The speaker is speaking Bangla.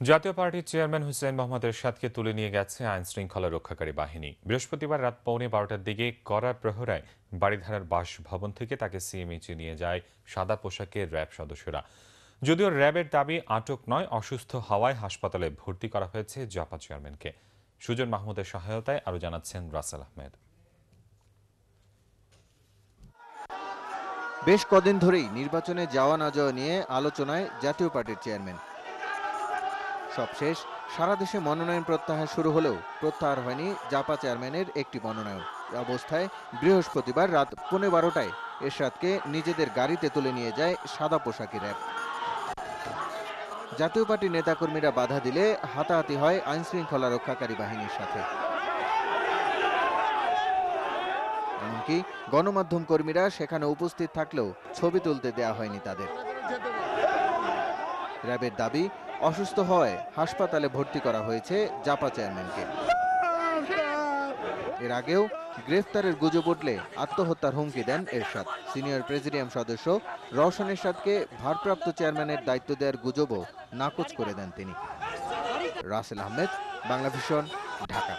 জাতীয় পার্টির চেয়ারম্যান হুসেন মোহাম্মদ এরশাদকে তুলে নিয়ে গেছে আইন শৃঙ্খলা রক্ষাকারী বাহিনী। বৃহস্পতিবার রাত পৌনে বারোটার দিকে কড়া প্রহরায় বাড়িধারার বাসভবন থেকে তাকে সিএমএইচে নিয়ে যায় সাদা পোশাকের র্যাব সদস্যরা। যদিও র্যাবের দাবি আটক নয়, অসুস্থ হওয়ায় হাসপাতালে ভর্তি করা হয়েছে জাপা চেয়ারম্যানকে। সুজন মাহমুদের সহায়তায় আরও জানাচ্ছেন রাসেল আহমেদ। বেশ কদিন ধরেই নির্বাচনে যাওয়া না যাওয়া নিয়ে আলোচনায় জাতীয় পার্টির চেয়ারম্যান। সবশেষ সারা দেশে মনোনয়ন প্রত্যাহার শুরু হলেও প্রত্যাহার হয়নি জাপা চেয়ারম্যানের একটি মনোনয়ন। অবস্থায় বৃহস্পতিবার রাত পৌনে বারোটায় এরশাদকে নিজেদের গাড়িতে তুলে নিয়ে যায় সাদা পোশাকি র্যাব জাতীয় পার্টির নেতাকর্মীরা বাধা দিলে হাতাহাতি হয় আইন শৃঙ্খলা রক্ষাকারী বাহিনীর সাথে। এমনকি গণমাধ্যম কর্মীরা সেখানে উপস্থিত থাকলেও ছবি তুলতে দেয়া হয়নি তাদের। র্যাবের দাবি অসুস্থ হওয়ায় হাসপাতালে ভর্তি করা হয়েছে জাপা চেয়ারম্যানকে। এর আগেও গ্রেফতারের গুজব উঠলে আত্মহত্যার হুমকি দেন এরশাদ। সিনিয়র প্রেসিডিয়াম সদস্য রওশন এরশাদকে ভারপ্রাপ্ত চেয়ারম্যানের দায়িত্ব দেওয়ার গুজবও নাকচ করে দেন তিনি। রাসেল আহমেদ বাংলা ভিশন ঢাকা।